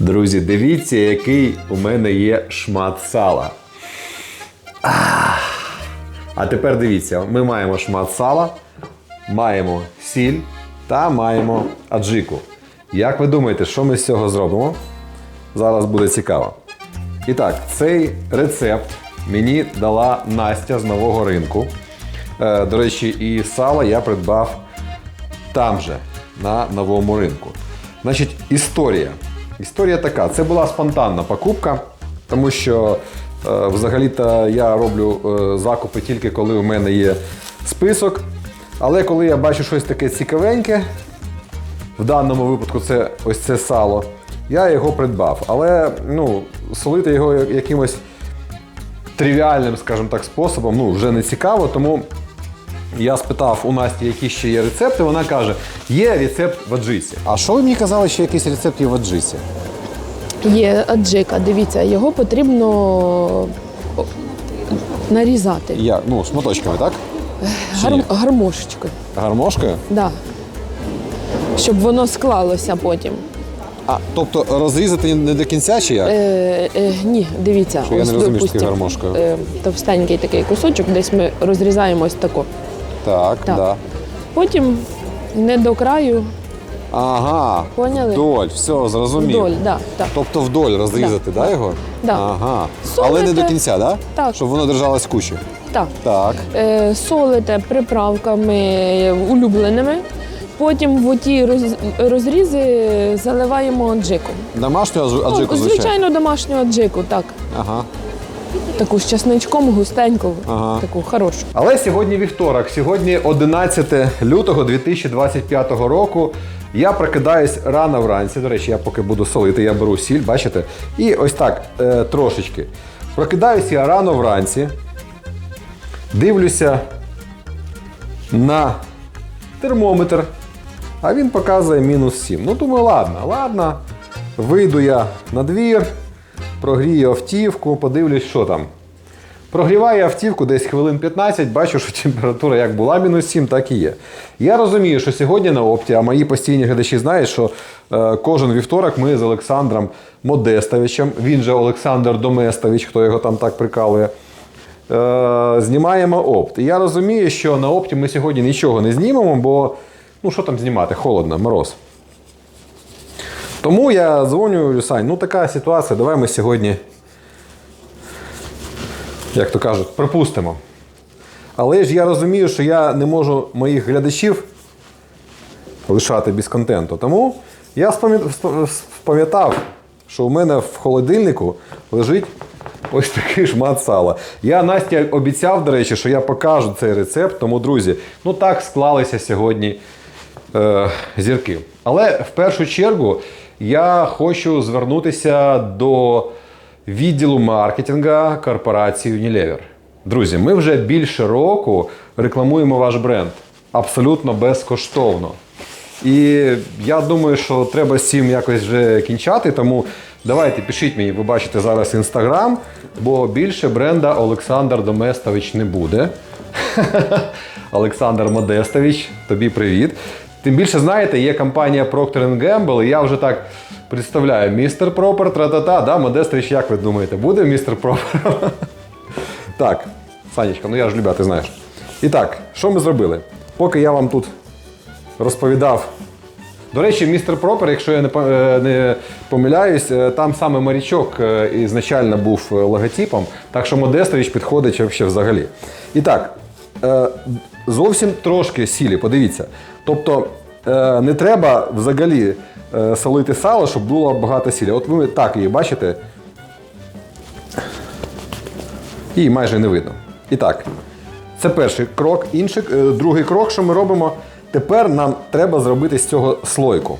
Друзі, дивіться, який у мене є шмат сала. А тепер дивіться, ми маємо шмат сала, маємо сіль та маємо аджику. Як ви думаєте, що ми з цього зробимо? Зараз буде цікаво. І так, цей рецепт мені дала Настя з нового ринку. Е, До речі, і сало я придбав там же, на новому ринку. Значить, історія. Історія така: це була спонтанна покупка, тому що е, взагалі-то я роблю е, закупи тільки коли у мене є список. Але коли я бачу щось таке цікавеньке, в даному випадку це ось це сало, я його придбав. Але ну, солити його якимось тривіальним, скажімо так, способом ну, вже не цікаво, тому я спитав у Насті, які ще є рецепти. Вона каже, є рецепт в аджисі. А що ви мені казали, що якийсь рецепт є в аджисі? Є аджика, дивіться, його потрібно нарізати Я, ну, шматочками, так? Гар, гармошечкою. Гармошкою? Да. Щоб воно склалося потім. А, тобто розрізати не до кінця чи як? Е, е, ні, дивіться, Що я не розумію, що таке гармошка. е, товстенький такий кусочок, десь ми розрізаємо ось тако. Так, так. Да. Потім не до краю, Ага. Поняли? Вдоль, все, зрозумів. вдоль. Да, так. Тобто вдоль розрізати, да, його? Да. Ага. Солите. Але не до кінця, да? Так. Щоб воно держалось кучі. так. Так. Е, солите приправками улюбленими. Потім в оті роз- розрізи заливаємо аджиком. Домашню Ну, аджику, звичайно. звичайно, домашню аджику, так. Ага. Таку з часничком густеньку, Ага. таку хорошу. Але сьогодні вівторок, сьогодні 11 лютого 2025 року. Я прокидаюсь рано вранці. До речі, я поки буду солити, я беру сіль, бачите? І ось так е, трошечки. Прокидаюсь я рано вранці, дивлюся на термометр, а він показує мінус 7. Ну, думаю, ладно, ладно. Вийду я на двір, прогрію автівку, подивлюсь, що там. Прогріваю автівку десь хвилин 15, бачу, що температура як була мінус 7, так і є. Я розумію, що сьогодні на опті, а мої постійні глядачі знають, що е, кожен вівторок ми з Олександром Модестовичем, він же Олександр Доместович, хто його там так прикалує, е, знімаємо опт. І я розумію, що на опті ми сьогодні нічого не знімемо, бо ну що там знімати, холодно, мороз. Тому я дзвоню Люсань, ну така ситуація, давай ми сьогодні як то кажуть, припустимо. Але ж я розумію, що я не можу моїх глядачів лишати без контенту. Тому я спам'ят- спам'ятав, що у мене в холодильнику лежить ось такий шмат сала. Я Насті обіцяв, до речі, що я покажу цей рецепт. Тому, друзі, ну так склалися сьогодні е, зірки. Але в першу чергу я хочу звернутися до відділу маркетинга корпорації Unilever. Друзі, ми вже більше року рекламуємо ваш бренд абсолютно безкоштовно. І я думаю, що треба з цим якось вже кінчати. Тому давайте пишіть мені, ви бачите зараз інстаграм, бо більше бренда Олександр Доместович не буде. Олександр Модестович, тобі привіт. Тим більше, знаєте, є компанія Procter Gamble, і я вже так представляю, містер Пропер, тра-та-та, да, Модестович, як ви думаєте, буде містер Пропер? так, Санечка, ну я ж любя, ти знаєш. І так, що ми зробили? Поки я вам тут розповідав. До речі, містер Пропер, якщо я не, е, помиляюсь, е, там саме морячок е, ізначально був логотипом, так що Модестович підходить взагалі. І так, зовсім трошки сілі, подивіться. Тобто е, не треба взагалі е, солити сало, щоб було багато сілі. От ви так її бачите. Її майже не видно. І так, це перший крок. Інший, е, другий крок, що ми робимо. Тепер нам треба зробити з цього слойку.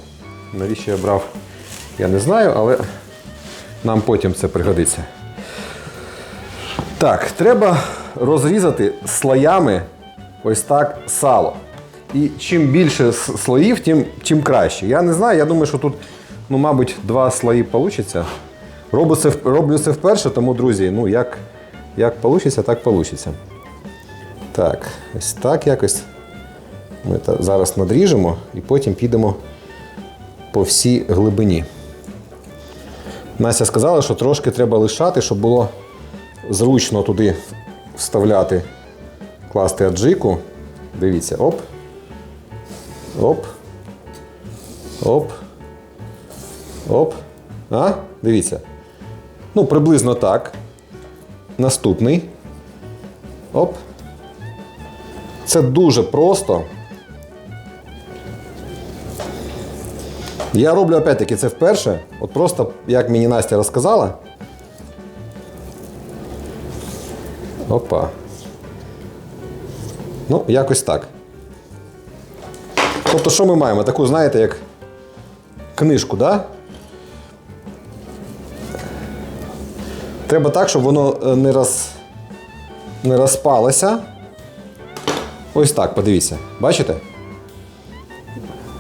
Навіщо я брав? Я не знаю, але нам потім це пригодиться. Так, треба розрізати слоями ось так сало. І чим більше слоїв, тим, тим краще. Я не знаю, я думаю, що тут, ну, мабуть, два слої вийде. Роблю це, роблю це вперше, тому, друзі, ну, як, як вийде, так вийде. Так, ось так якось. Ми та- зараз надріжемо і потім підемо по всій глибині. Настя сказала, що трошки треба лишати, щоб було зручно туди вставляти, класти аджику. Дивіться, оп. Оп. Оп. Оп. А? Дивіться. Ну, приблизно так. Наступний. Оп. Це дуже просто. Я роблю опять-таки це вперше. От просто, як мені Настя розказала. Опа. Ну, якось так. Тобто, що ми маємо? Таку, знаєте, як книжку, да? Треба так, щоб воно е, не, роз... не розпалося. Ось так, подивіться. Бачите?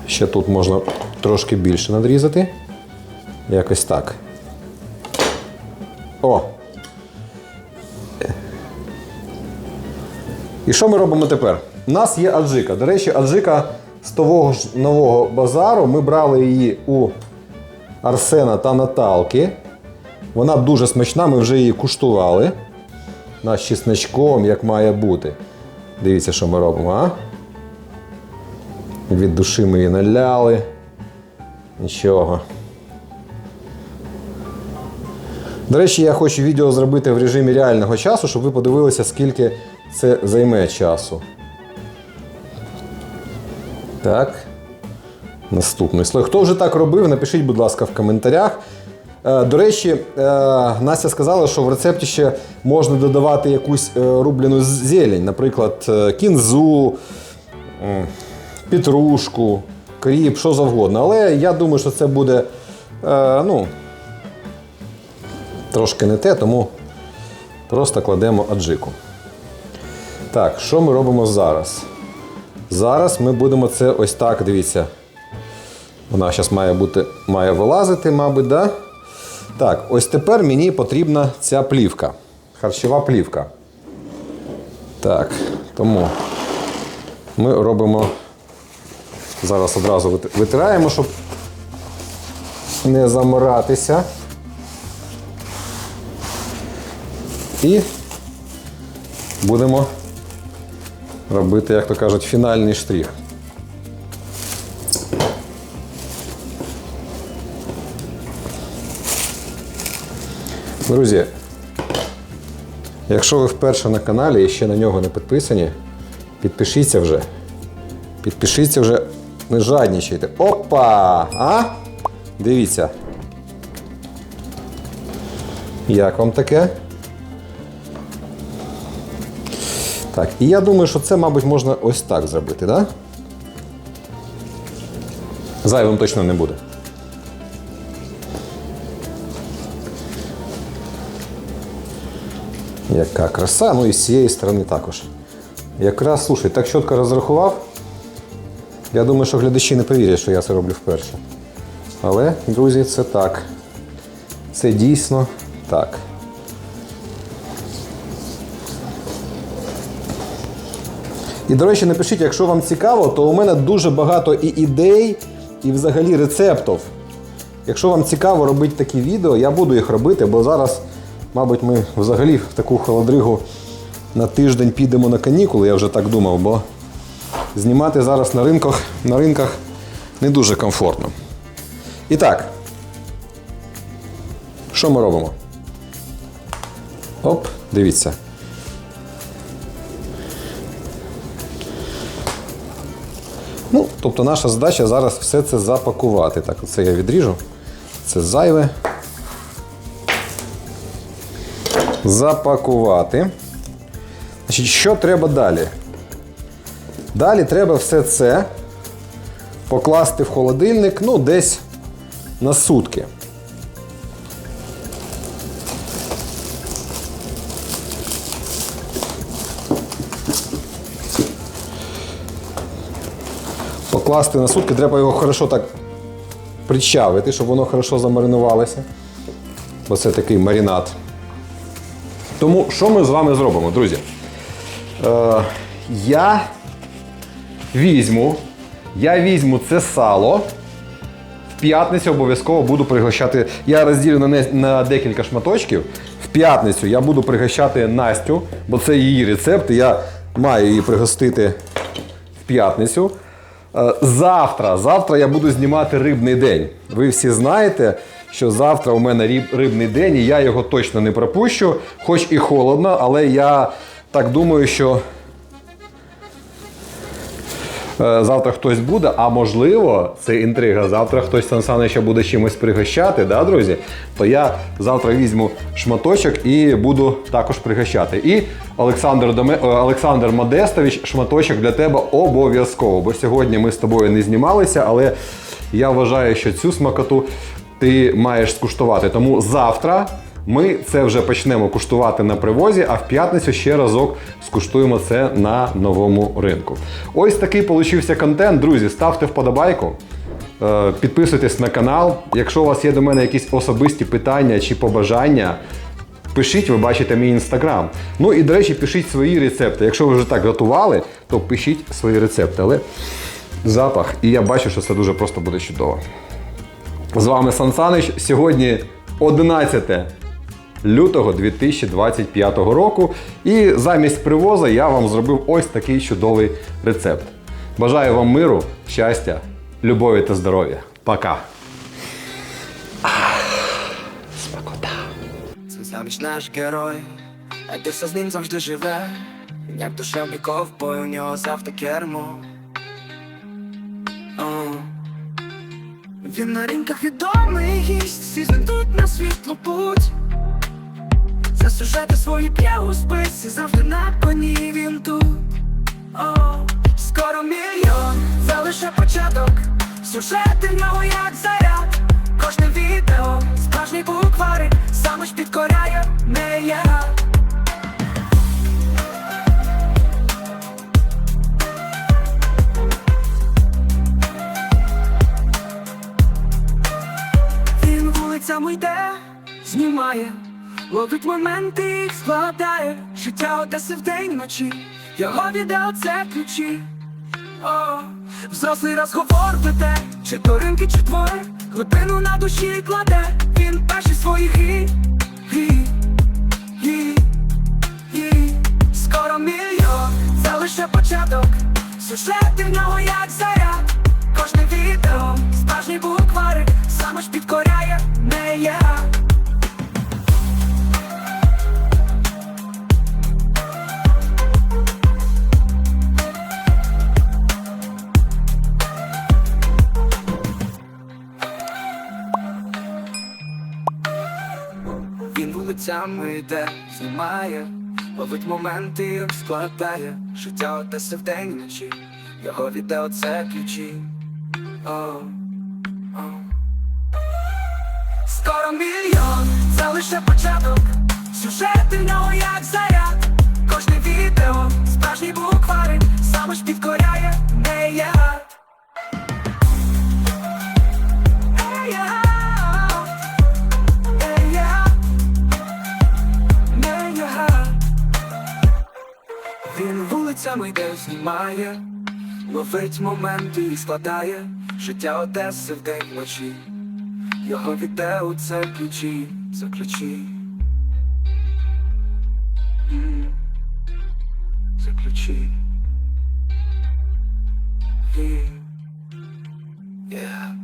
Ще тут можна трошки більше надрізати. Якось так. О! І що ми робимо тепер? У нас є аджика. До речі, аджика з того ж нового базару. Ми брали її у Арсена та Наталки. Вона дуже смачна, ми вже її куштували. На з чесничком, як має бути. Дивіться, що ми робимо, а? Від душі ми її наляли. Нічого. До речі, я хочу відео зробити в режимі реального часу, щоб ви подивилися, скільки це займе часу. Так. Наступний слой. Хто вже так робив, напишіть, будь ласка, в коментарях. Е, До речі, е, Настя сказала, що в рецепті ще можна додавати якусь е, рублену зелень, наприклад, кінзу, петрушку, кріп, що завгодно. Але я думаю, що це буде ну, трошки не те, тому просто кладемо аджику. Так, що ми робимо зараз? Зараз ми будемо це ось так, дивіться. Вона зараз має бути, має вилазити, мабуть, да? Так, ось тепер мені потрібна ця плівка. Харчова плівка. Так, тому ми робимо. Зараз одразу витираємо, щоб не замиратися. І будемо робити, як то кажуть, фінальний штрих. Друзі, якщо ви вперше на каналі і ще на нього не підписані, підпишіться вже. Підпишіться вже, не жадничайте. Опа! А? Дивіться. Як вам таке? Так, і я думаю, що це, мабуть, можна ось так зробити? Да? Зайвим точно не буде. Яка краса, ну і з цієї сторони також. Якраз, слушай, так чітко розрахував. Я думаю, що глядачі не повірять, що я це роблю вперше. Але, друзі, це так. Це дійсно так. І, до речі, напишіть, якщо вам цікаво, то у мене дуже багато і ідей, і взагалі рецептів. Якщо вам цікаво робити такі відео, я буду їх робити, бо зараз, мабуть, ми взагалі в таку холодригу на тиждень підемо на канікули, я вже так думав, бо знімати зараз на ринках, на ринках не дуже комфортно. І так, що ми робимо? Оп, дивіться. Ну, тобто наша задача зараз все це запакувати. Так, це я відріжу. Це зайве. Запакувати. Значить, що треба далі? Далі треба все це покласти в холодильник, ну, десь на сутки. Покласти на сутки, треба його хорошо так причавити, щоб воно хорошо замаринувалося. Бо це такий маринад. Тому що ми з вами зробимо, друзі? Е, я візьму, я візьму це сало, В п'ятницю обов'язково буду пригощати. Я розділю на, не- на декілька шматочків. В п'ятницю я буду пригощати Настю, бо це її рецепт. і Я маю її пригостити в п'ятницю. Е, Завтра, завтра я буду знімати рибний день. Ви всі знаєте, що завтра у мене риб- рибний день, і я його точно не пропущу. Хоч і холодно, але я так думаю, що завтра хтось буде, а можливо, це інтрига. Завтра хтось Сан Санича буде чимось пригощати, да, друзі? То я завтра візьму шматочок і буду також пригощати. І Олександр, Доме... е, Олександр Модестович, шматочок для тебе обов'язково. Бо сьогодні ми з тобою не знімалися, але я вважаю, що цю смакоту ти маєш скуштувати. Тому завтра. Ми це вже почнемо куштувати на привозі, а в п'ятницю ще разок скуштуємо це на новому ринку. Ось такий получився контент. Друзі, ставте вподобайку. Е, Підписуйтесь на канал. Якщо у вас є до мене якісь особисті питання чи побажання, пишіть, ви бачите мій інстаграм. Ну і до речі, пишіть свої рецепти. Якщо ви вже так готували, то пишіть свої рецепти. Але запах, і я бачу, що це дуже просто буде чудово. З вами Сан Санич. Сьогодні 11 лютого 2025 року. І замість привоза я вам зробив ось такий чудовий рецепт. Бажаю вам миру, щастя, любові та здоров'я. Пока! Смакота. Це заміж наш герой, а ти все з ним завжди живе. Як душевний ковбой, у нього завжди кермо. Він на ринках відомий гість, всі знайдуть на світлу путь. За сюжети свої п'є у списі, завжди на коні він тут. О, скоро мільйон, це лише початок. Сюжети в нього як заряд. Кожне відео, справжній букварик, саме ж підкоряє не я. Він вулицями йде, знімає, ловить моменти і складає. Життя Одеси вдень вночі, його відео це ключі. О, взрослий розговор веде, чи то ринки, чи твори, глибину на душі кладе, він перший своїх і, і, і, і, скоро мільйон, це лише початок, сюжети в нього як заряд, кожне відео, справжній букварик, вулицями йде, знімає, ловить моменти, складає життя Одеси вдень і вночі, його відео це ключі. О, о. Скоро мільйон, це лише початок. Сюжети в нього як заряд. Кожне відео, справжній букварик, саме ж підкоряє не я. Ей, Він вулицями йде, знімає, ловить моменти і складає життя Одеси вдень вночі. Його відео це ключі, це ключі. Це ключі. Yeah.